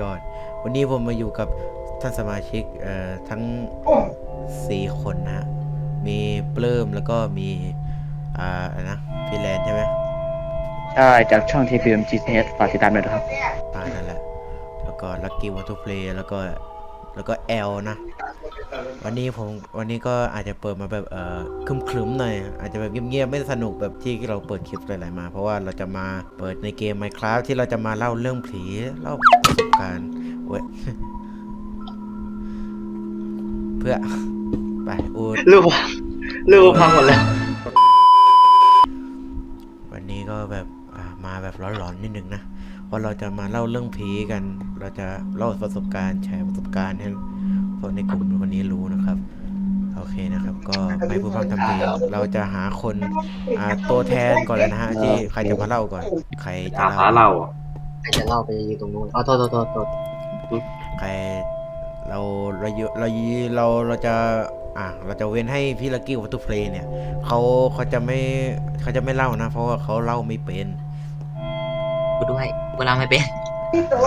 ยอด วันนี้ผมมาอยู่กับท่านสมาชิกเอ่อทั้งสี่คนนะฮะ มีเปลื้มแล้วก็มีอ่าอะไรนะฟิแลนใช่ไหมใช่จากช่อง TPM GTS ฝากติดตามด้วยนะครับอ่านั่นแหละ แล้วก็ลั c กี้วอเตอร์เพลย์แล้วก็แล้วก็แอลนะ วันนี้ผมวันนี้ก็อาจจะเปิดมาแบบเอ่อครึมๆหน่อยอาจจะแบบเงียบๆไม่สนุกแบบที่เราเปิดคลิปหลายๆมา เพราะว่าเราจะมาเปิดในเกม Minecraft ที่เราจะมาเล่าเรื่องผีเล่าประสบการณ์เว้ยเพื่อไปอูดลูกลูกพังหมดแล้ว วันนี้ก็แบบอ่ามาแบบร้อนๆนิดนึงนะเพราะเราจะมาเล่าเรื่องผีกัน เราจะเล่าประสบการณ์แชร์ประสบการณ์ให้ คนในกลุ่มคนนี้รู้นะครับ โอเคนะครับ ก็ไม่พูดพร่ำทำเพลงเราจะหาคนอ่าตัวแทนก่อนเลยนะฮะที่ใครจะมาเล่าก่อน ใครจะถามเล่าหาเราอะใครจะเล่าไปยืนตรงนู้นอ๋อโทษโทษโทษโทษใครเราเราเยอะเราเราเราจะอะเราจะเว้นให้พี่ลักกี้วัตถุเพลย์เนี่ยเขาเขาจะไม่เขาจะไม่เล่านะ เพราะว่าเขาเล่าไม่เป็นกูด้วยเวลาไม่เป็น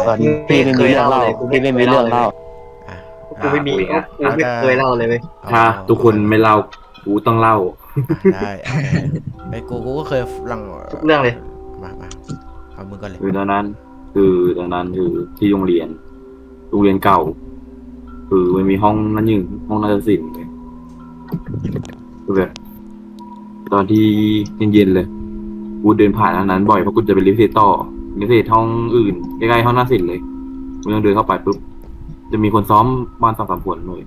ตอนนี้พี่ไม่มีเรื่องเล่าพี่ไม่มีเรื่องเล่าอะ กูไม่มีกูไม่เคยเล่าเลยเว้ยถ้าทุกคนไม่เล่ากูต้องเล่าได้โอเคไอ้กูกูก็เคยลังทุกเรื่องเลยมามาเอามือก่อนเลยคือตอนนั้น คือตอนนั้นคือที่โรงเรียนโรงเรียนเก่า คือมันมีห้องนั้นอยู่ห้องนาฏศิลป์เลยคือแบบตอนที่เย็นๆเลยกูเดินผ่านทางนั้นบ่อยเพราะกูจะไปรีเฟซต่อรีเฟซห้องอื่นใกล้ๆห้องนาฏศิลป์เลยกูต้องเดินเข้าไปปุ๊บ จะมีคนซ้อมบ้านสองสามคนเลย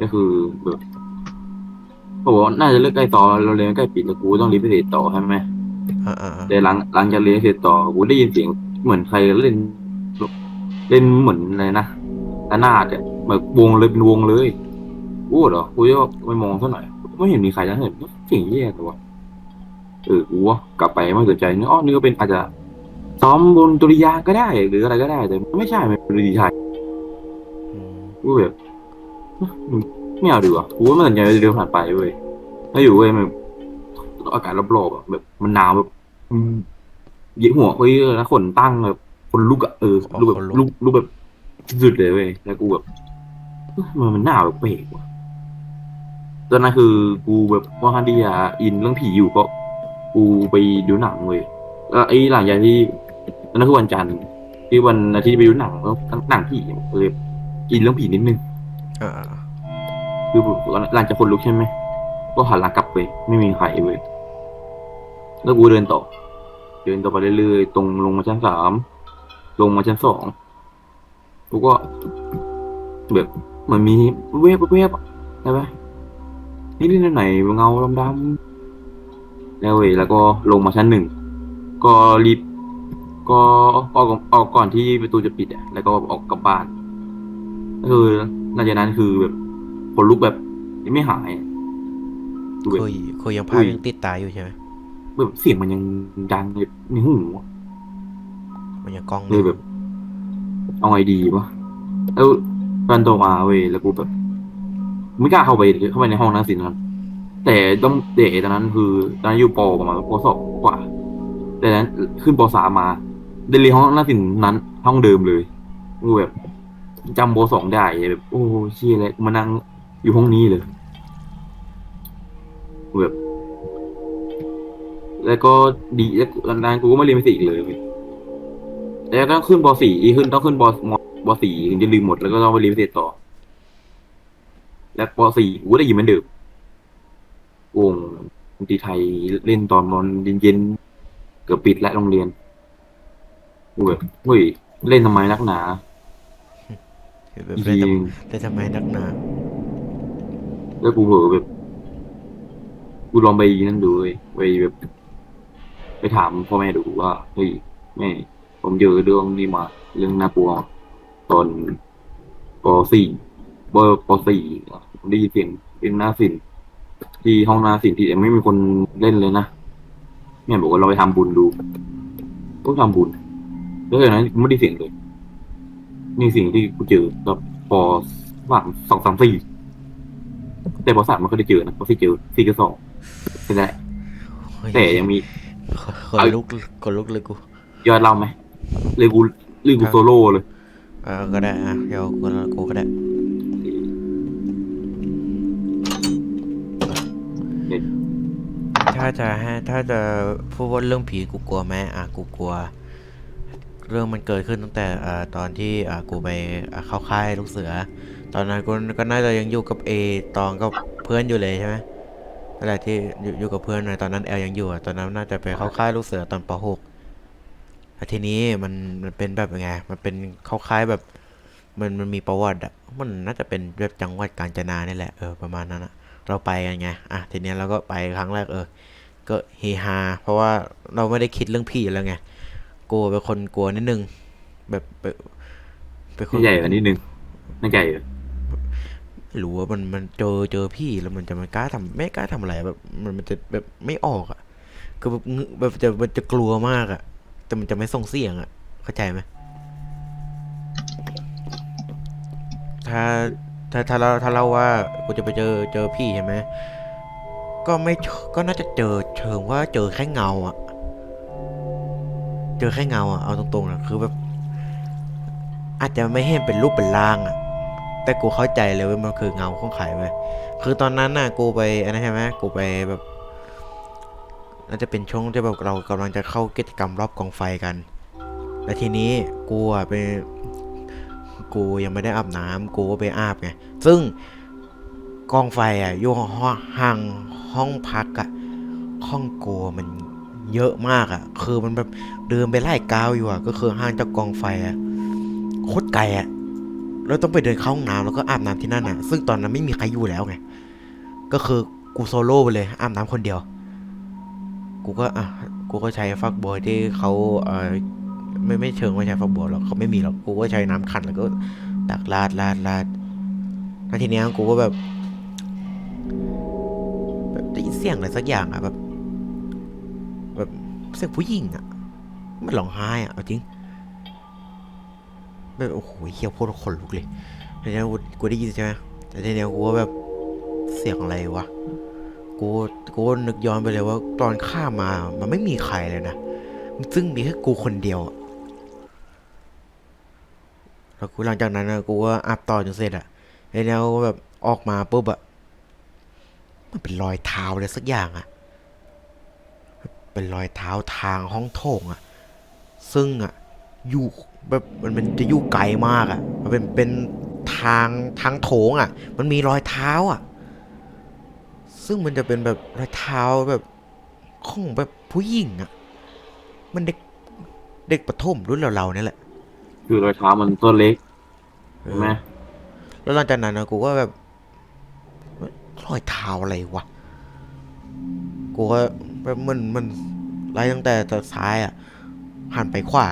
ก็คือแบบบอกว่าน่าจะเลิกใกล้ต่อเราเรียนใกล้ปิดแล้วกูต้องรีเฟซต่อใช่ไหมอ่าอ่าอ่าแต่หลังหลังจากเรียนเสร็จต่อกูได้ยินเสียงเหมือนใครเล่น เล่นเหมือนอะไรนะระนาดอะเหมือนวงเลยเป็นวงเลยกูเหรอกูจะไปมองสักหน่อยไม่เห็นมีใครนะเห็นเสียงแย่แต่ว่าเออกูว่ากลับไปไม่สนใจนึกอ๋อนี่ก็เป็นอาจจะซ้อมบนตุริยางค์ก็ได้ หรืออะไรก็ได้แต่ไม่ใช่มันเป็นดนตรีไทยอืม กูแบบไม่เอาดีกว่ากูว่ามันสนใจเดินผ่านไปเว้ยแล้วอยู่เว้ยมันอากาศรอบๆอะแบบ มันหนาวแบบอืมเหยียดหัวเฮ้ยแล้วขนตั้งแบบคนลุกอะเออลุกแบบลุกลุกแบบสุดเลยเว้ยแล้วกูแบบเอ้ยมันมันหนาวแบบเปรกว่ะตอนนั้นคือกูแบบว่าฮันดียาอินเรื่องผีอยู่ก็กูไปดูหนังเว้ยแล้วไอ้หลังจากที่ตอนนั้นคือวันจันทร์ที่วันอาทิตย์ไปดูหนังแล้วหนังผีเออ อินเรื่องผีนิดนึง อ่าอ่าอ่าคือหลังจากคนลุกใช่ไหม ก็หันหลังกลับไป ไม่มีใครเว้ยแล้วกูเดินต่อ เดินต่อไปเรื่อยๆ ตรงลงมาชั้นสาม ลงมาชั้นสอง กูก็ แบบเหมือนมีเวฟเวฟๆอะใช่ไหมนี่นี่ไหนๆเงาดำๆแล้วเว้ยแล้วก็ลงมาชั้นหนึ่ง ก็รีบ ก็ออกออกก่อนที่ประตูจะปิดอะ แล้วก็ออกกลับบ้านก็ คือหลังจากนั้นคือแบบคนลุกแบบยังไม่หายอะคือแบบคุยคุยยังภาพยังติดตาอยู่ใช่ไหมแบบเสียงมันยังดังแบบในหูอะมันยังกล้องอเลยแบบ เอาไงดีวะแล้วตอนโตมาเว้ยแล้วกูแบบไม่กล้าเข้าไปเข้าไปในห้องนั้นสินะแต่ต้องเด็กตอนนั้นคือตอนนั้นอยู่ปประมาณปสองกว่า แต่นั้นขึ้นปสามมาได้เรียนห้องนั้นสินนั้นห้องเดิมเลยกูแบบ จำปสองได้แบบโอ้เชี่ยแล้วกูมานั่งอยู่ห้องนี้เลยแบบแล้วก็ดีแล้วตอนนั้นกูก็ไม่เรียนฟิสิกส์เลยแล้วต้องขึ้นปสี่อีขึ้นต้องขึ้นปมปสี่ถึงจะลืมหมดแล้วก็ต้องไปเรียนพิต่อ แล้วปสี่กูได้ยินมือนเดิมวงดนตรีไทยเล่นตอนมอนเย็นๆเกือบปิดและโรงเรียนกูแบบเฮ้ยเล่นทำไมนักหนา แบบอีเล่นทีทำเล่นทำไมนักหนาแล้วกูเผลอแบบ กูลองไปนั่นดูเว้ยไปแบบ ไปถามพ่อแม่ดูว่าเฮ้ยแม่ ผมเจอเรื่องนี้มา เรื่องน่ากลัวตอนปสี่เบอร์ปสี่ผมได้ยินเสียงเป็นหน้าสินที่ห้องหน้าสินที่ไม่มีคนเล่นเลยนะแม่บอกว่าเราไปทำบุญดูก็ทำบุญแล้วจากนั้นกูไม่ได้เสียงเลย นี่สิ่งที่กูเจอกับปสามสองสามสี่แต่ปสามมันก็ได้เจอนะปสี่เจอสี่กับสองใช่ไหมเฮ้ยแต่ยังมีคนลุกคนลุกเลยกูยอดเล่าไหมเลยกูเรื่องกูโซโล่เลยเออก็ได้อะเดี๋ยวกูกูก็ได้เนี่ยถ้าจะให้ถ้าจะพูดว่าเรื่องผีกูกลัวไหมอะกูกลัว เรื่องมันเกิดขึ้นตั้งแต่ตอนที่กูไปเข้าค่ายลูกเสือ ตอนนั้นกูก็น่าจะยังอยู่กับเอตองกับเพื่อนอยู่เลยใช่ไหมนั่นแหละที่อยู่กับเพื่อนนตอนนั้นแอลยังอยู่อะตอนนั้นน่าจะไปเข้าค่ายลูกเสือตอนป .6 ทีนี้มันมันเป็นแบบยังไงมันเป็นเข้าค่ายแบบมันมันมีประวัติอะมันน่าจะเป็นแบบจังหวัดกาญจนานี่แหละเออประมาณนั้นอะเราไปกันไงอะทีนี้เราก็ไปครั้งแรกเออ ก็เฮฮาเพราะว่าเราไม่ได้คิดเรื่องผีแล้วไง กลัวเป็นคนกลัวนิดนึง แบบเป็นเป็นคนไม่ใหญ่กว่านิดนึงไม่ใหญ่เหรอไม่รู้ว่ามันมันเจอเจอพี่แล้วมันจะมันกล้าทำไม่กล้าทำอะไรแบบมันมันจะแบบไม่ออกอะคือแบบงึแบบจะมันจะกลัวมากอะ แต่มันจะไม่ส่งเสียงอะ เข้าใจไหมถ้าถ้าถ้าเราถ้าเราว่ากูจะไปเจอเจอพี่ใช่ไหมก็ไม่เชก็น่าจะเจอเชิงว่าเจอแค่เงาอะ เจอแค่เงาอะเอาตรงๆนะคือแบบ อาจจะไม่เห็นเป็นรูปเป็นร่างอะ แต่กูเข้าใจเลยว่ามันคือเงาของใครเว้ยคือตอนนั้นน่ะกูไปอันนั้นใช่ไหมกูไปแบบน่าจะเป็นช่วงที่แบบเรากำลังจะเข้ากิจกรรมรอบกองไฟกันและทีนี้กูอะไปกูยังไม่ได้อาบน้ำกูก็ไปอาบไงซึ่งกองไฟอะอยู่ห้องห่างห้องพักอะห้องกูมัน เยอะมากอะ คือมันแบบเดินไปไล่กาวอยู่อะ ก็คือห่างจากกองไฟอะโคตรไกลอะเราต้องไปเดินเข้าห้องน้ำแล้วก็อาบน้ำที่นั่นน่ะ ซึ่งตอนนั้นไม่มีใครอยู่แล้วไง ก็คือกูโซโล่ไปเลยอาบน้ำคนเดียว กูก็อะกูก็ใช้ฟักบัวที่เขาเออไม่ไม่เชิงว่าใช้ฟักบัวหรอกเขาไม่มีหรอกกูก็ใช้น้ำขันแล้วก็ตักราดราดราดแล้วทีเนี้ยกูก็แบบแบบได้ยินเสียงอะไรสักอย่างอะแบบ เสียงผู้หญิงอะมันร้องไห้อะเอาจริงแบบโอ้โหเฮี้ยโคตรขนลุกเลยทีนี้กูกูได้ยินใช่ไหมแต่เนี้ยกูก็แบบเสียงอะไรวะกูกูนึกย้อนไปเลยว่าตอนข้ามามันไม่มีใครเลยนะซึ่งมีแค่กูคนเดียวแล้วกูหลังจากนั้นนะกูก็อาบต่อจนเสร็จอะทีเนี้ยกูแบบออกมาปุ๊บอะมันเป็นรอยเท้าอะไรสักอย่างอะ เป็นรอยเท้าทางห้องโถงอะซึ่งอะอยู่แบบมันมันจะอยู่ไกลมากอะ่ะ มันเป็นเป็นทางทางโถงอะ่ะ มันมีรอยเท้าอะ่ะ ซึ่งมันจะเป็นแบบรอยเท้าแบบของแบบผู้หญิงอะ่ะ มันเด็กเด็กประถมรุ่นเราๆเนี่ยแหละ คือรอยเท้ามันต้นเล็กเอใช่อไหมแล้วหลังจากนั้นนะกูก็แบบรอยเท้าอะไรวะ กูก็ แบบมันมันไล่ตั้งแต่แต่ซ้ายอะหันไปขวา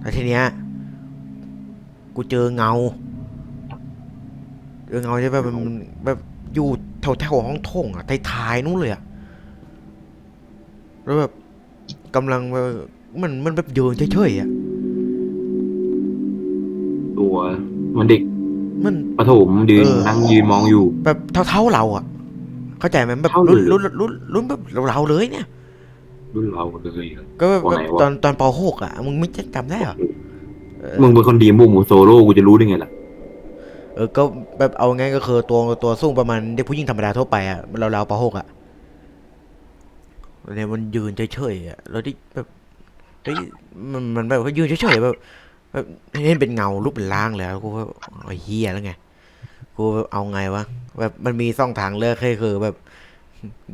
แล้วทีเนี้ยกูเจอเงาเจอเงาใช่แบบมันแบบอยู่แถวแถวๆห้องโถงอะท้ายๆนู้นเลยอะแล้วแบบกำลังแบบมันมันแบบเดินเฉยๆอะตัวมันเด็กมันประถมยืนเออนั่งยืนมองอยู่ แบบเท่าๆเราอะ เข้าใจไหมแบบเท่ารุ่นเลยรุ่นรุ่นรุ่นแบบเราๆเลยเนี่ย รุ่นเราเลยก็แบบว่าไงวะ ตอนตอนป .6 อะมึงไม่จำได้เหรอเออมึงเป็นคนดีบุ้มโซโล่กูจะรู้ได้ไงล่ะเออก็แบบเอาง่ายก็คือตัวตัวสูงประมาณเด็กผู้หญิงธรรมดาทั่วไปอะเราเราป .6 อะเนี่ยมันยืนเฉยๆอะแล้วที่แบบเฮ้ยมันมันแบบว่ายืนเฉยๆแบบแบบเห็นเป็นเงารูปเป็นร่างเลยแล้วกูก็ไอ้เฮียแล้วไง กูแบบเอาไงวะแบบมันมีสองทางเลือกให้คือแบบ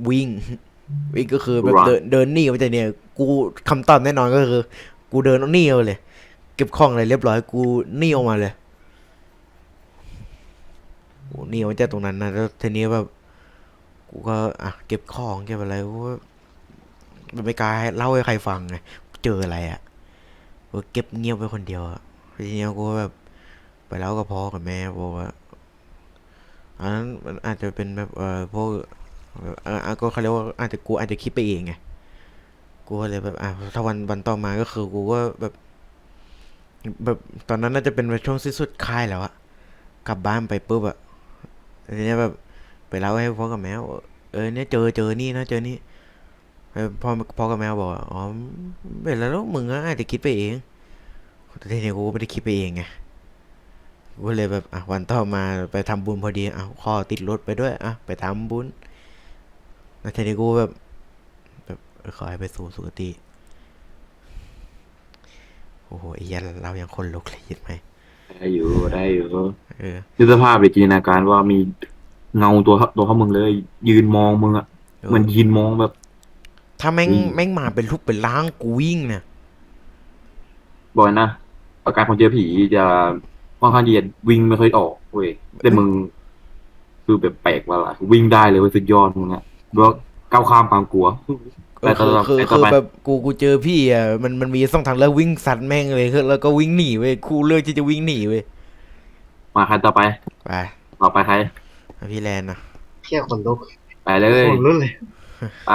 วิ่ง วิ่งก็คือแบบ Run เดินเดินหนีไปจากเนี่ย กูคำตอบแน่นอนก็คือ กูเดินหนีเอาเลย เก็บของอะไรเรียบร้อยกูหนีออกมาเลยกูหนีออกมาจากตรงนั้นนะแล้วทีนี้แบบกูก็อะเก็บของเก็บอะไรกูก็แบบไม่กล้าให้เล่าให้ใครฟังไงเจออะไรอะกูเก็บเงียบไว้คนเดียวอะทีนี้กูก็แบบไปเล่ากับพ่อกับแม่บอกว่า อันนั้นมันอาจจะเป็นแบบเออพวกเอออะก็เขาเรียกว่าอาจจะกูอาจจะคิดไปเองไงกูเลยแบบอะถ้าวันวันต่อมาก็คือกูก็แบบ แบบตอนนั้นน่าจะเป็นช่วงสิ้นสุดค่ายแล้วอะกลับบ้านไปปุ๊บอะทีนี้แบบไปเล่าให้พ่อกับแม่ว่าเออเนี่ยเจอเจอนี่นะเจอนี่พ่อพ่อกับแม่บอกอ๋อเป็นแล้วมึงอะอาจจะคิดไปเองแต่ทีนี้กูก็ไม่ได้คิดไปเองไง กูเลยแบบอะวันต่อมาไปทำบุญพอดีอะขอติดรถไปด้วยอะไปทำบุญแล้วทีนี้กูแบบแบบเออขอให้ไปสู่สุคติโอ้โหไอ้เหี้ยันเรายังคนลุกเลยยิดไหมได้อยู่ได้อยู่เออนึกสภาพไปจินตนาการว่ามีเงาตัวตัวเขามึงเลย ยืนมองมึงอะเออมันยืนมองแบบ ถ้าแม่งอืมแม่งมาเป็นรูปเป็นร่างกูวิ่งเนี่ยบอยนะอาการของเจอผีจะ ค่อนข้างที่จะวิ่งไม่ค่อยออกเว้ยแต่มึง คือแบบแปลกว่าล่ะวิ่งได้เลยเว้ยสุดยอดมึงอะว่าก้าวข้ามความกลัวเออคือแต่คือแต่คือต่อไป แบบกูกูเจอพี่อะมันมันมีสองทางเลือกวิ่งสัตว์แม่งเลยคือแล้วก็วิ่งหนีเว้ยกูเลือกที่จะวิ่งหนีเว้ยมาใครต่อไป ไปต่อไปใคร เอาพี่แลนนะเที่ยคนลุกไปเลยคนรุ่นเลยไป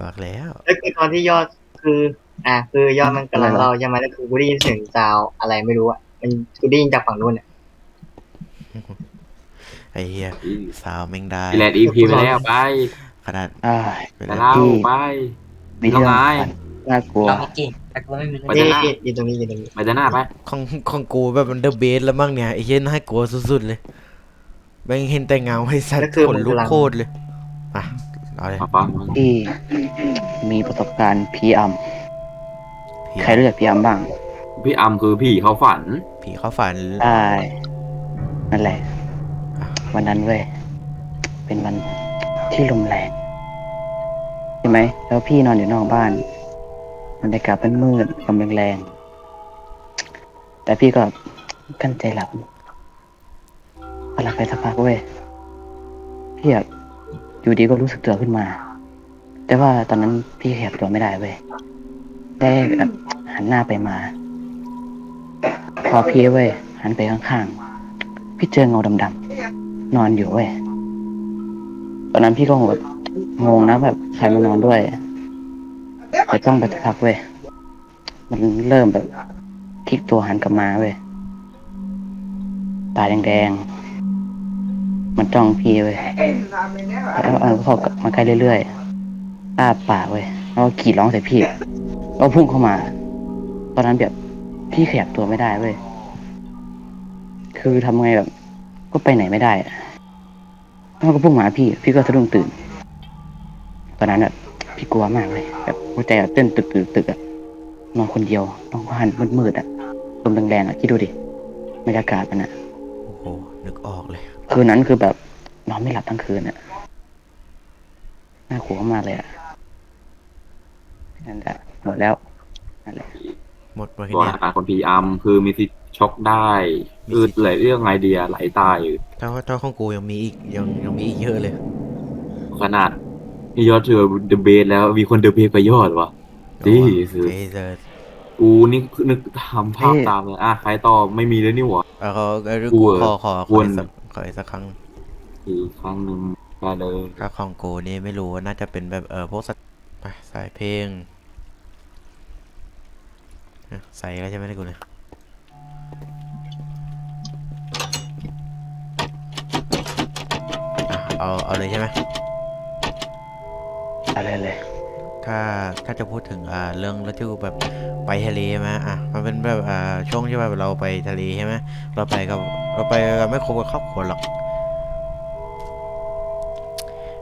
บอกแล้วแล้วคือตอนที่ยอดคือ อะคือยอดมันกำลังเล่าใช่ไหมแล้วคือกูได้ยินเสียงซาวอะไรไม่รู้อะ มันกูได้ยินจากฝั่งนู้นอะไอ้เหี้ยสาวแม่งได้พี่แลนอีพีไปแล้วไปขนาดอ่าไปแต่แล้วเล่าไปมีเรื่องน้องไม้ฝันน่ากลัวเราไม่เก่งแต่กูไม่มีไปเถนี่อะนะนี่อยู่ตรงนี้อยู่ตรงนี้ไปเดินหน้าไปของของกูแบบมันเดอะเบสแล้วมั้งเนี่ยไอ้เหี้ยน่ากลัวสุดๆเลยแม่งเห็นแต่เงาให้สัตว์ขนลุกโคตรเลยอะเอาเลยมาฟังที่มีประสบการณ์ผีอำใครรู้จักผีอำบ้าง พี่อัมคือพี่เขาฝัน ผีเข้าฝัน ใช่นั่นแหละ วันนั้นเว้ย เป็นวันที่ลมแรงใช่ไหม แล้วพี่นอนอยู่นอกบ้านบรรยากาศมันมืดลมแรงๆแต่พี่ก็กั้นใจหลับพอหลับไปสักพักเว้ยพี่อะอยู่ดีก็รู้สึกตัวขึ้นมา แต่ว่าตอนนั้นพี่ขยับตัวไม่ได้เว้ยได้แบบหันหน้าไปมา พอพี่เว้ยหันไปข้างๆ พี่เจอเงาดำๆนอนอยู่เว้ยตอนนั้นพี่ก็แบบงงนะแบบใครมานอนด้วยแต่จ้องไปสักพักเว้ยมันเริ่มแบบพลิกตัวหันกลับมาเว้ยตาแดงๆ มันจ้องพี่เว้ยแล้วเขาก็มาใกล้เรื่อยๆอ้าปากเว้ยแล้วก็กรีดร้องใส่พี่แล้วพุ่งเข้ามา ตอนนั้นแบบ พี่ขยับตัวไม่ได้เว้ย คือทำไงแบบ ก็ไปไหนไม่ได้อะแล้วมันก็พุ่งมาหาพี่ พี่ก็สะดุ้งตื่น ตอนนั้นแบบพี่กลัวมากเลย แบบหัวใจแบบเต้นตึกตึกตึกอะนอนคนเดียวนอนก็หันมืดๆอะลมแรงๆอะคิดดูดิบรรยากาศมันอะโอ้โห นึกออกเลย คืนนั้นคือแบบนอนไม่หลับทั้งคืนอะน่ากลัวมากเลยอะนั่นแหละหมดแล้วนั่นแหละ หมดวันตัวนี้อาการคนผีอัมคือมีสิทธิ์ช็อกได้มีอืสิดทธิ์ไหลเรื่องไอเดียไหลตายถ้าถ้าของกูยังมีอีกยังยังมีอีกเยอะเลย ขนาดนี่ยอดเจอเดอะเบสแล้วมีคนเดอะเบสกับยอดวะดีสุด เฮ้ยเจอกูนี่นึกทำภาพตามเลยอะใครต่อไม่มีแล้วนี่หว่า เอาเขาเอากูกูเออขอขอขควอรอีกสักขออีกสักครั้งอีกครั้งหนึ่งได้เลยถ้าของกูนี่ไม่รู้ว่าน่าจะเป็นแบบเออพวกสัตว์ไปใส่เพลงอะ ใส่แล้วใช่ไหมได้กูเนี่ยอะเอาเอาเลยใช่ไหมอะไรเลย ถ้าถ้าจะพูดถึงอ่าเรื่องแล้วที่กูแบบไปทะเลใช่ไหมอะมันเป็นแบบอ่าช่วงที่แบบเราไปทะเลใช่ไหมเราไปกับเราไปกับไม่ครบกับครอบครัวหรอก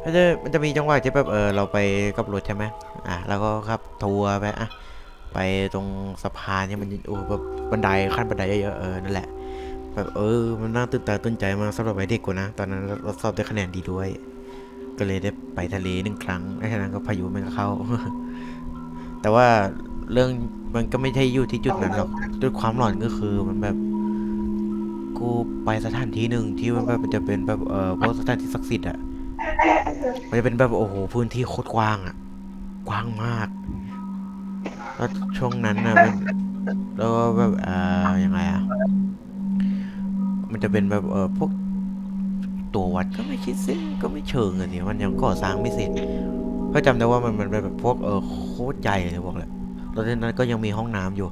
มันจะมันจะมีจังหวะที่แบบเออเราไปกับรถใช่ไหมอะแล้วก็ขับทัวร์ไปอะ ไปตรงสะพานที่มันโอ้แบบบันไดขั้นบันไดเยอะๆเออนั่นแหละแบบเออมันน่าตื่นตาตื่นใจมากสำหรับวัยเด็กกูนะ ตอนนั้นเราสอบได้คะแนนดีด้วย ก็เลยได้ไปทะเลหนึ่งครั้งแล้วฉะนั้นก็พายุมันก็เข้า แต่ว่าเรื่องมันก็ไม่ใช่อยู่ที่จุดนั้นหรอกด้วยความหลอนก็คือมันแบบ กูไปสถานที่หนึ่งที่มันแบบมันจะเป็นแบบเออพวกสถานที่ศักดิ์สิทธิ์อะมันจะเป็นแบบโอ้โหพื้นที่โคตรกว้างอะ กว้างมาก ช่วงนั้นนะมันแล้วก็แบบอ่ายังไงอะ มันจะเป็นแบบเออพวกตัววัดก็ไม่คิดสิก็ไม่เชิงอะเนี่ยมันยังก่อสร้างไม่เสร็จก็จำได้ว่ามันมันเป็นแบบพวกเออโคตรใหญ่เลยบอกเลยแล้วทีนั้นก็ยังมีห้องน้ำอยู่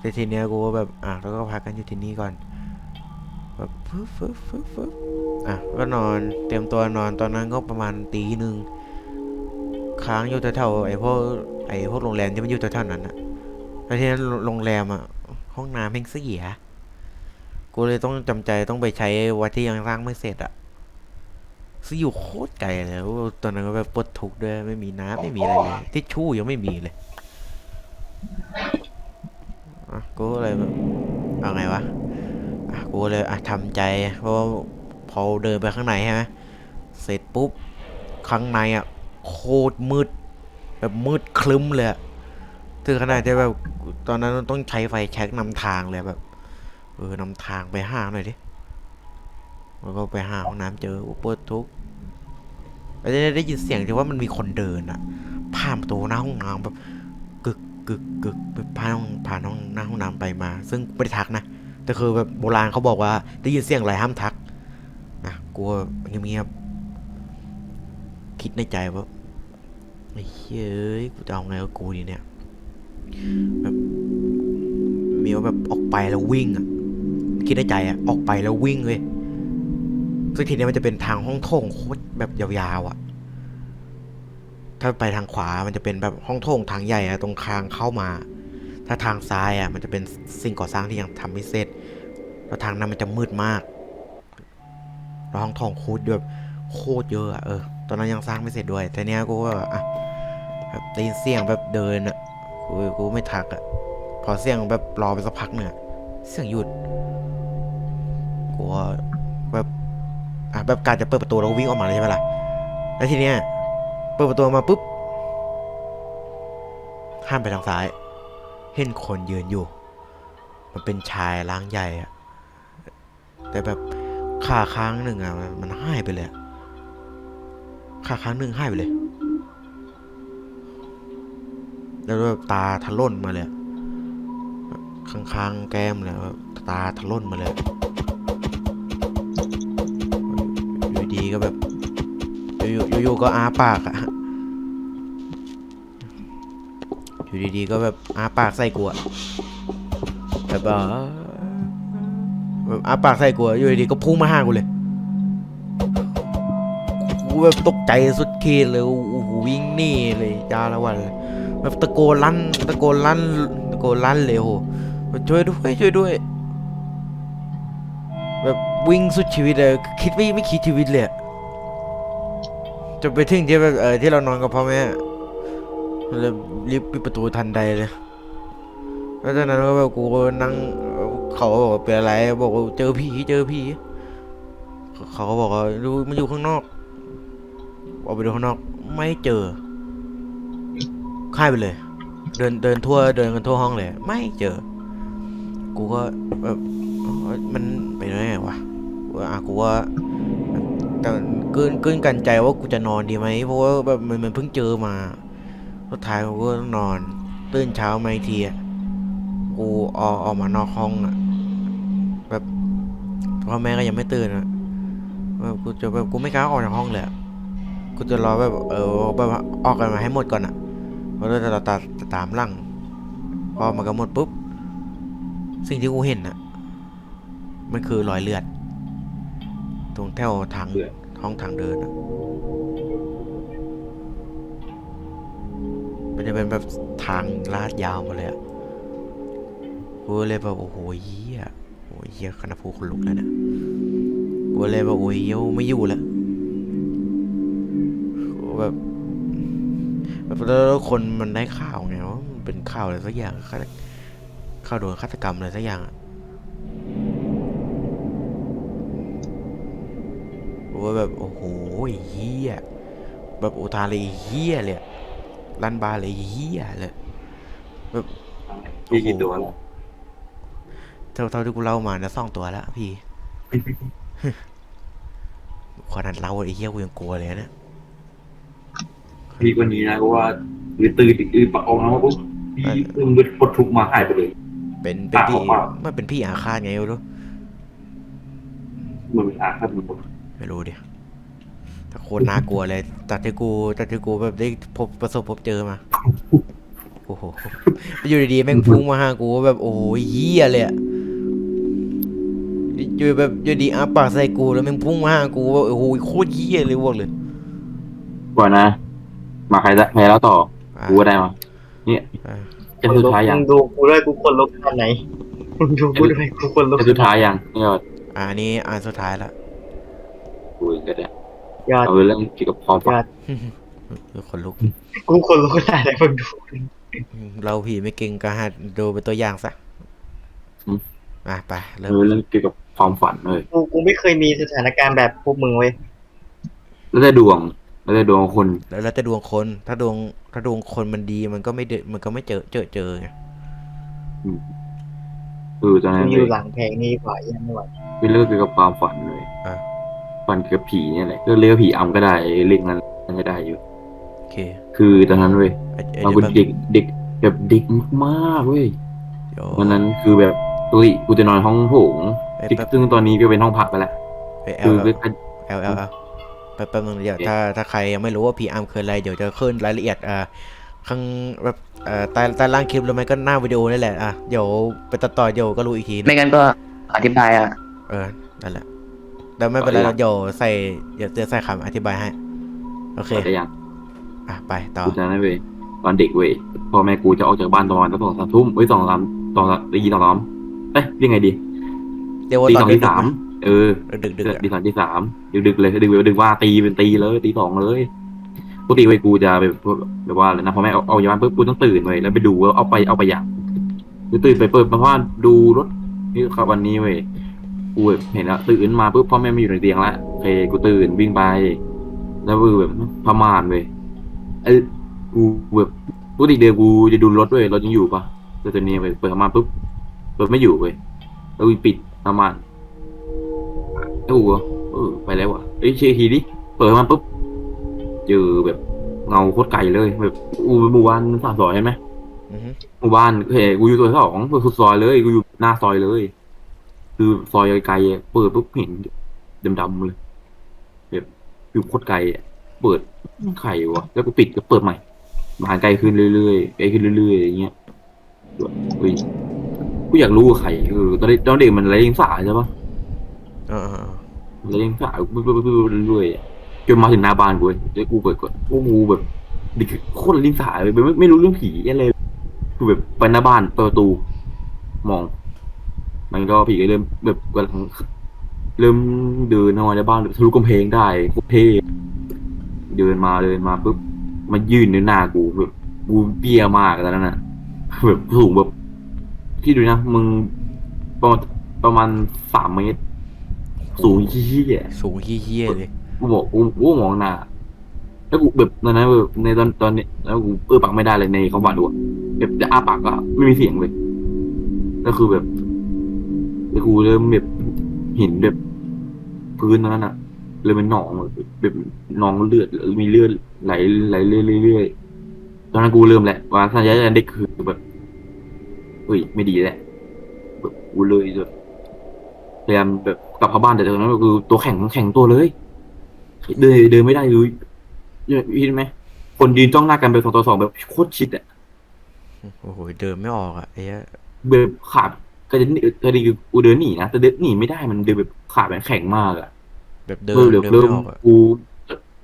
แต่ทีเนี้ยกูแบบอะแล้วก็พักกันอยู่ที่นี่ก่อนแบบฟึบฟึบฟึบฟึบอะก็นอนเตรียมตัวนอนตอนนั้นก็ประมาณตีหนึ่ง ค้างอยู่แถวๆไอ้พวกไอ้พวกโรงแรมที่มันอยู่แถวๆนั้นอะแล้วทีนั้นโรงแรมอะห้องน้ำแม่งเสียกูเลยต้องจำใจต้องไปใช้วัดที่ยังร้างไม่เสร็จอะซึ่งอยู่โคตรไกลเลยตอนนั้นก็แบบปวดทุกข์ด้วยไม่มีน้ำไม่มีอะไรเลยทิชชู่ยังไม่มีเลยอะกูก็เลยเอาไงวะอะกูเลยอะทำใจเพราะพอเดินไปข้างในใช่ไหมเสร็จปุ๊บข้างในอะ โคตรมืด แบบมืดคลึ้มเลยถึงขนาดที่แบบตอนนั้นต้องใช้ไฟแช็กนำทางเลยแบบ เออนำทางไปห้างหน่อยดิแล้วก็ไปหาห้องน้ำเจออุปวดทุกข์แล้วได้ได้ยินเสียงที่ว่ามันมีคนเดินอะผ่านประตูหน้าห้องน้ำแบบกึกกึกกึกไปผ่านห้องผ่านห้องหน้าห้องน้ำไปมา ซึ่งไม่ได้ทักนะแต่คือแบบโบราณเขาบอกว่าได้ยินเสียงอะไรห้ามทักนะกลัวเงียบ คิดในใจว่าไอ้เฮ้ยกูจะเอาไงกับกูดีเนี่ย แบบมีว่าแบบออกไปแล้ววิ่งอะ คิดในใจอะ ออกไปแล้ววิ่งเลยซึ่งทีนี้มันจะเป็นทางห้องโถงโคตรแบบยาวๆอะ ถ้าไปทางขวา มันจะเป็นแบบห้องโถงทางใหญ่อะตรงคางเข้ามา ถ้าทางซ้ายอะ มันจะเป็นสิ่งก่อสร้างที่ยังทำไม่เสร็จ แล้วทางนั้นมันจะมืดมาก แล้วห้องโถงโคตรแบบโคตรเยอะอะเออ ตอนนั้นยังสร้างไม่เสร็จด้วย แต่เนี้ยกูก็อะแบบได้ยินเสียงแบบเดินอะกูกูไม่ทักอะพอเสียงแบบรอไปสักพักหนึ่งอะเสียงหยุดกูแบบอะแบบการจะเปิดประตูแล้ววิ่งออกมาเลยใช่ไหมล่ะแล้วทีเนี้ยเปิดประตูมาปุ๊บห้ามไปทางซ้าย เห็นคนยืนอยู่ มันเป็นชายร่างใหญ่อะแต่แบบขาค้างหนึ่งอะมันมันหายไปเลยอะ ขาค้างหนึ่งหายไปเลย แล้วแบบตาทะล่นมาเลยอะข้างๆแก้มเลยตาทะล่นมาเลยอยู่ดีก็แบบอยู่ๆก็อาปากอะอยู่ดีๆก็แบบอาปากใส่กูอะแบบว่าแบบอาปากใส่กูอะอยู่ดีๆก็พุ่งมาห้ากูเลย กูแบบตกใจสุดขีดเลยโอ้โหวิ่งหนีเลยจ้าละวันแบบตะโกนลั่นตะโกนลั่นตะโกนลั่นเลยโหช่วยด้วยช่วยด้วย แบบวิ่งสุดชีวิตเลย คิดไม่ไม่คิดชีวิตเลยอะจนไปถึงที่แบบเออที่เรานอนกับพ่อแม่เลยรีบปิดประตูทันใดเลยแล้วจากนั้นก็แบบกูนั่งเขาบอกเป็นอะไรบอกว่าเจอผีเจอผีเขาบอกว่าดูมันอยู่ข้างนอก ออกไปดูข้างนอกไม่เจอค่ายไปเลย เดินเดินทั่วเดินกันทั่วห้องเลย ไม่เจอ กูก็แบบมันไปได้ไงวะว่าอะกูว่าแต่เกินเกินกันใจว่ากูจะนอนดีไหมเพราะว่าแบบมันมันเพิ่งเจอมาสุดท้ายกูก็นอน ตื่นเช้ามาอีกทีอะกูออกออกมานอกห้องอะแบบพ่อแม่ก็ยังไม่ตื่นอะแบบกูจะแบบกูไม่กล้าออกจากห้องเลยอะ กูจะรอแบบเออแบบว่าออกกันมาให้หมดก่อนอะเพราะเราจะตามตามหลังพอมันก็หมดปุ๊บ สิ่งที่กูเห็นน่ะมันคือรอยเลือด ตรงแถวทางเลือดห้องทางเดินน่ะมันจะเป็นแบบทางลาดยาวมาเลยอะกูเลยแบบโอ้โหเหี้ยโอ้ยเหี้ยคณะพูคนลุกแล้วเนะกูเลยแบบโอ้ยเหี้ยไม่อยู่แล้วกู แบบแบบแล้วคนมันได้ข่าวไงว่ามันเป็นข่าวอะไรสักอย่างฆาตข่าวโดนฆาตกรรมอะไรสักอย่างอะว่าแบบโอ้โหเฮียแบบอุทานเลยเฮียเลยอะลั่นบาเลยเฮียเลยแบบพี่กี่ตัวแล้วเท่าเท่าที่กูเล่ามาเนี่ยสองตัวแล้วพี่ขนาดเล่าไอ้เฮียกูยังกลัวเลยนะ พี่คนนี้นะก็ว่าคือตื่นอือปะออกมาปุ๊บพี่อึ้งมืดปลดทุกข์มาหายไปเลย เป็นเป็นพี่ปากเปล่ามันเป็นพี่อาฆาตไงไม่รู้มันเป็นอาฆาตมันหมดไม่รู้ดิแต่โคตรน่ากลัวเลยจากที่กูจากที่กูแบบได้พบประสบพบเจอมาโอ้โหอยู่ดีๆแม่งพุ่งมาหากูแบบโอ้โหเหี้ยเลยอะอยู่แบบอยู่ดีอาปากใส่กูแล้วแม่งพุ่งมาหากูแบบโอ้โหโคตรเหี้ยเลยบอกเลยก่อนนะ มาใครละใครแล้วต่ออะกูก็ได้มาเนี่ยอะจะสุดท้ายยังมึงดูกูด้วยกูคนลุกขนาดไหนมึงดูกูด้วยกูคนลุกจะสุดท้ายยังยอดอ่าอันนี้อันสุดท้ายละคุยก็ได้ยอดเอาเรื่องเกี่ยวกับความฝันคนลุก กูคนลุกขนาดไหนมึงดูเราผีไม่เก่งก็หัดดูเป็นตัวอย่างซะอะไปเริ่มเอาเรื่องเกี่ยวกับความฝันเลยกูกูไม่เคยมีสถานการณ์แบบพวกมึงเว้ยแล้วได้ดวง แล้วได้ดวงของคนแล้วแล้วแต่ดวงคน ถ้าดวงถ้าดวงคนมันดีมันก็ไม่เดมันก็ไม่เจอเจอเจอไงเออตอนนั้กูนอเลยู่ยหลังแพงนี่ดีกว่ายังไม่ไหวเป็นเรื่องเกี่ยวกับความฝันเลยอะฝันเกี่ยวกับผีเนี่ยแหละก็เรียกว่าผีอำก็ได้เรียกนั้นก็ได้อยู่ โอเคคือตอนนั้นเว้ยไอ้ไอ้เราเดี๋ยวเป็นแป๊บเด็กเด็กแบบเด็กมากๆเว้ยเดี๋ยววันนั้นคือแบบปกติกูจะนอนห้องโถงไอ้ที่แป๊บซึ่งตอนนี้ก็เป็นห้องพักไปแล้วไอ้แอคืลอแอลแอลแอล แป๊บแป๊บนึงเดี๋ยวถ้าถ้าใครยังไม่รู้ว่าผีอำคืออะไร เดี๋ยวจะขึ้นรายละเอียดอ่าข้างแบบเอ่อใต้ใต้ล่างคลิปหรือไม่ก็หน้าวิดีโอนี่แหละอะเดี๋ยวไปตัดต่อเดี๋ยวก็รู้อีกทีนะไม่งั้นก็อธิบายอะ เออนั่นแหละแต่ไม่เป็นไรเราเดี๋ยวใส่เดี๋ยวจะใส่คำอธิบายให้ โอเคได้ยังอะไปต่อ กูจะได้เว้ยตอนเด็กเว้ยพ่อแม่กูจะออกจากบ้านตอนสองสามทุ่มเอ้ยสองสามสองตีสองสามเอ้ยเรียกไงดีเดี๋ยวว่าตีตอสนองดึตีกๆสามนะ เออดึกดึกๆอะตีสองตีสามดึกดึกๆเลยดึกๆดึกว่าตีเป็นตีเลยตีสองเลยปกติเว้ยกูจะแบบแบบว่าอะไรนะพอแม่เอาเอาจากบ้านปุ๊บกูต้องตื่นเว้ยแล้วไปดูว่าเอาไปเอาไปอย่างคือตื่นไปเปิดมาว่าดูรถนี่ครับวันนี้เว้ยกูแบบเห็นแล้วตื่นมาปุ๊บพ่อแม่ไม่อยู่ในเตียงละโอเคกูตื่นวิ่งไป แล้วคือแบบพม่านเว้ยไอ้กูแบบปกติเดียวกูจะดูรถเว้ยรถยังอยู่ปะแต่ตอนนี้เว้ยเปิดพม่านปุ๊บรถไม่อยู่เว้ยแล้วกูปิดพม่าน แล้วกูก็เออไปแล้วว่ะเอ้ยเช็คทีดิเปิดพม่านปุ๊บเจอแบบเงาโคตรไกลเลยแบบอูหมู่บ้านสามซอยใช่ไหมอือฮึหมู่บ้านเฮ้ยกูอยู่ซอยสองเปิดสุดซอยเลยกูอยู่หน้าซอยเลย คือซอยไกลๆอะเปิดปุ๊บเห็นดำๆเลยแบบอยู่โคตรไกลอะเปิดไข่วะแล้วก็ปิดก็เปิดใหม่มาไกลขึ้นเรื่อยๆไกลขึ้นเรื่อยๆอย่างเงี้ยเฮ้ยกูอยากรู้ว่าใครคือตอนเด็กตอนเด็กมันอะไรยังสายใช่ปะเออ เออเอออะไรยังสายปุ๊บปุ๊บปุ๊บปุ๊บเรื่อยๆจนมาถึงหน้าบ้านกูเว้ยแล้วกูเปิดก่อนโอ้โหแบบดิโคตรลิ้นสายเลยไม่ไม่รู้เรื่องผีอะไรเลยคือแบบไปหน้าบ้านเปิดประตู มอง มันก็ผีก็เริ่มแบบกำลังเริ่มเดินเข้ามาในบ้านแบบทะลุกำแพงได้โคตรเท่เดินมาเดินมาปุ๊บมายืนในหน้ากูแบบกูเปี้ยมากตอนนั้นน่ะแบบสูงแบบที่ดูนะมึงประมาณประมาณสามเมตร สูงเหี้ยสูงเฮี้ยๆเลยกูบอกกูกูมองหน้าแล้วกูแบบตอนนั้นแบบในตอนตอนนี้แล้วกูเออปากไม่ได้เลยในคำว่าดูอะแบบจะอ้าปากก็ไม่มีเสียงเลยก็คือแบบแล้วกูเริ่มแบบเห็นแบบพื้นตรงนั้นอะเริ่มเป็นหนองแบบแบบหนองเลือดหรือมีเลือดไหลไหลเรื่อยๆตอนนั้นกูเริ่มแหละว่าสัญญาณเด็กคือแบบเฮ้ยไม่ดีแหละแบบกูเลยแบบพยายามแบบ กลับเข้าบ้านแต่ตอนนั้นก็คือตัวแข็งแข็งตัวเลย เดินเดินไม่ได้เลยเห็นไหมคนยืนจ้องหน้ากันแบบสองต่อสองแบบโคตรชิดอะโอ้โหเดินไม่ออกอะไอ้เหี้ยแบบขาดก็จะหนีก็ดีคือกูเดินหนีนะแต่เดินหนีไม่ได้มันเดินแบบขาแบบแข็งมากอะแบบเดินเริ่มเดิเดี๋ยวนเริ่ไม่มออกอะกู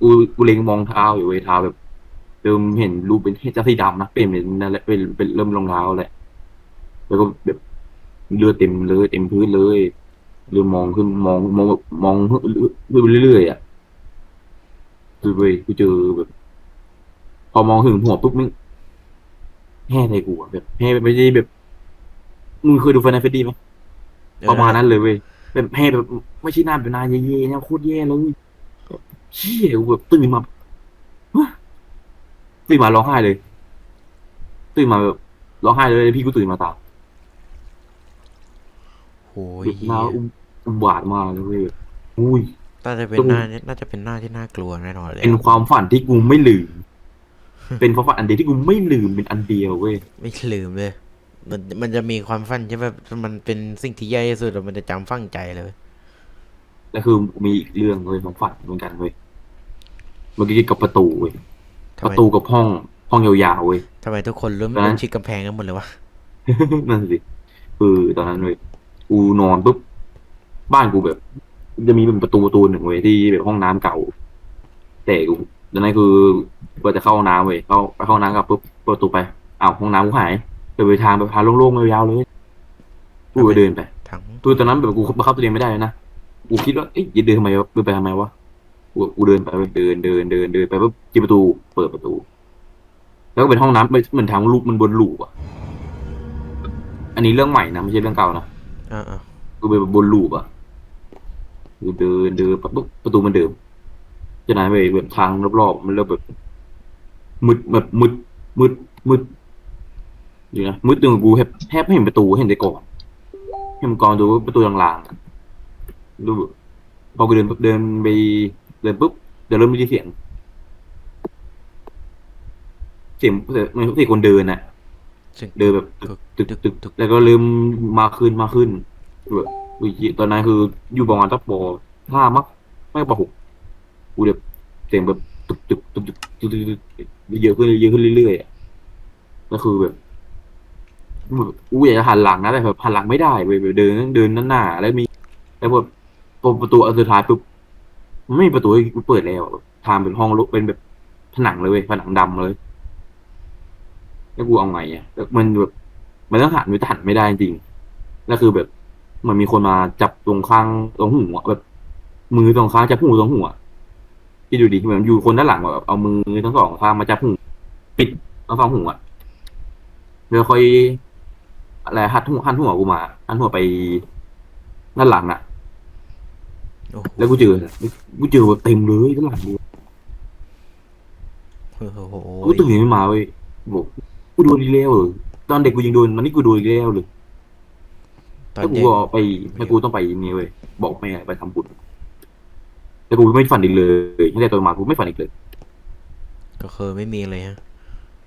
กูกูเล็งมองเท้าอยู่เว้ยเท้าแบบเริ่มเห็นรูปเป็นเจ้าสีดำนะเป็นเป็นนั่นแหละเป็นเป็นเริ่มรองเท้าแหละแล้วก็แบบเลือดเต็มเลยเต็มพื้นเลย เริ่มมองขึ้นมองมองมองขึ้นไปเรื่อยๆอะคือเว้ยกูเจอแบบ พอมองถึงหัวปุ๊บมึงแห่ใส่กูอะแบบแห่แบบไม่ใช่แบบมึงเคยดูแฟนตาซีไหมเออประมาณนั้นเลยเว้ยแบบแห่แบบไม่ใช่หน้าแบบหนาเย่ๆนะโคตรแย่เลยเชี่ยกูแบบตื่นมาฮะตื่นมาร้องไห้เลย ตื่นมาแบบร้องไห้เลยพี่กูตื่นมาตาม โอ้ยแบบหน้าอุ้มอุบาทมากเลยเว้ยอุ้ยน่าจะเป็นตรงหน้าน่าจะเป็นหน้าที่น่ากลัวแน่นอนเลยเป็นความฝันที่กูไม่ลืม เป็นความฝันอันเดียวที่กูไม่ลืมเป็นอันเดียวเว้ยไม่ลืมเลยมันมันจะมีความฝันใช่ไหมมันเป็นสิ่งที่แย่ที่สุดแล้วมันจะจำฝังใจเลยแล้วคือมีอีกเรื่องเว้ยของฝันเหมือนกันเว้ยเมื่อกี้กับประตูเว้ยทำประไมตูกับห้องห้องยาวๆเว้ยทำไมทุกคนเริ่มตอนนั้นเริ่มชิดกำแพงกันหมดเลยวะนั่นสิคือตอนนั้นเว้ย กูนอนปุ๊บบ้านกูแบบ จะมีเป็นประตูประตูหนึ่งเว้ยที่แบบห้องน้ำเก่า แต่กูตอนนั้นคือว่าจะเข้าห้องน้ำเว้ยเข้าไปเข้าห้องน้ำกับปุ๊บเปิดประตูไปอ้าวห้องน้ำกูหายเดินไปทางแบบทางโล่งๆยาวๆเลยกูก็เดินไปถังตัวตอนนั้นแบบกูบังคับตัวเองไม่ได้เลยนะกูคิดว่าเอ๊ะจะเดินทำไมวะเดินไปทำไมวะกูกูเดินไปเดินเดินเดินเดินไปปุ๊บจีประตู เปิดประตู แล้วก็เป็นห้องน้ำเป็นเหมือนทางลูกมันบนลูกอะ อันนี้เรื่องใหม่นะไม่ใช่เรื่องเก่านะ อ่าอ่ากูไปบนลูกอะกูเดินเดินปุ๊บประตูมันเดิมจากนั้นไปแบบทางรอบๆมันเริ่มแบบมืดแบบมืดมืดมืดอยู่นะมืดจนกูแทบแทบไม่เห็นประตูเห็นแต่ก่อนเห็นก่อนดูประตูลางๆดูพอกูเดินเดินไปเดินปุ๊บเดี๋ยวเริ่มได้ยินเสีเสียงเสียงเหมือนเสียงคนเดินน่ะ ซึ่งเดินแบบตึกตึกตึกตึกแล้วก็เริ่มมาขึ้นมาขึ้นแบบอุ้ยตอนนั้นคืออยู่ประมาณตักปอห้ามั้งไม่ปอหกกูแบบเสียงแบบตึกตึกตึกตึกตึกตึกตึกเยอะขึ้นเยอะขึ้นเรื่อยๆอะแล้วคือแบบแบบกูอยากจะหันหลังนะแต่แบบหันหลังไม่ได้เว้ยแบบเดินเดินหน้าๆแล้วมีแล้วแบบพอประตูอันสุดท้ายปุ๊บมันไม่มีประตูให้กูเปิดแล้วอะทางเป็นห้องลุกเป็นแบบผนังเลยเว้ยผนังดำเลย แล้วกูเอาไงอะแล้วมันแบบมันต้องหันไม่หันไม่ได้จริงแล้วคือแบบเหมันมีคนมาจับตรงข้างตรงหัวแบบ มือตรงข้างจับหูตรงหัวที่ดูดิเหมือนอยู่คนด้านหลังแบบเอามือทั้งสองข้างมาจับหูปิดทั้งสองหัวแล้วค่อยอะไรหัดหัวหันหัวกูมาหันหัวไปด้านหลังอะโอ้โหแล้วกูเจอกูเจอแบบเต็มเลยด้านหลังกูโอ้โหกูตื่นไม่มาเว้ยบอก กูโดนอีกแล้วเหรอตอนเด็กกูยังโดนมันนี่กูโดนอีกแล้วเลยตอนแล้วกูเย็นก็ไปให้กูต้องไปนี่เว้ยบอกแม่ไปทำบุญแล้วกูไม่ฝันอีกเลยตั้งแต่ตัวมากูไม่ฝันอีกเลย ก็คือไม่มีเลยฮะ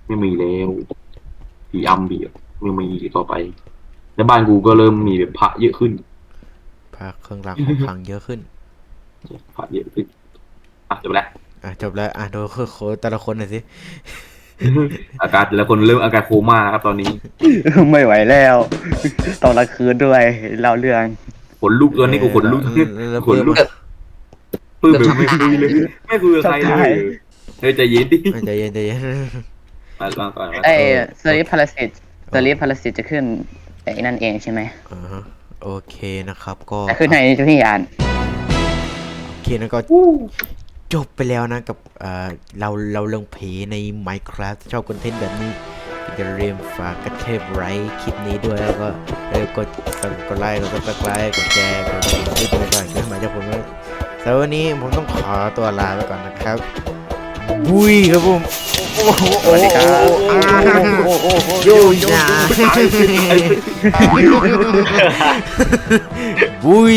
ไม่มีแล้วผีอำผีไม่มีอีกต่อไป แล้วบ้านกูก็เริ่มมีแบบพระเยอะขึ้นภาคเครื่องรางของขลังเยอะขึ้น พระเยอะขึ้นอะจบแล้ว อะจบแล้ว อะดูคือโคแต่ละคนหน่อยสิ อาการแต่ละคนเริ่มอาการโคม่าครับตอนนี้ ไม่ไหวแล้วตอนละคืนด้วยเล่าเรื่อง ขนลุกตอนนี้กูขนลุกเออแล้วขนลุกปื้มแบบไม่คุยเลยไม่คุยกับใครเลใช่ยเฮ้ยใจเย็นดิอะใจเย็นใจเย็นมาก่อนก่อนมาไอ้สลิปพาราสิตสลิปพาราสิตจะขึ้นไอ้นั่นเองใช่ไหมอ่าฮะโอเคนะครับ ก็แต่ขึ้นในทุกที่อ่านโอเคนะก็ จบไปแล้วนะกับเอ่อเราเราเรื่องผีใน Minecraft ชอบคอนเทนต์แบบนี้อย่าลืมฝากกระเทบไลค์คลิปนี้ด้วยแล้วก็เออกดกดไลค์กดซับสไครต์กดแชร์กดติดตามด้วยกันนะหมายจากผมนะสำหรับวันนี้ผมต้องขอตัวลาไปก่อนนะครับบุยครับผมโอ้โหสวัสดีครับอ่าโอ้โหโยยาบุย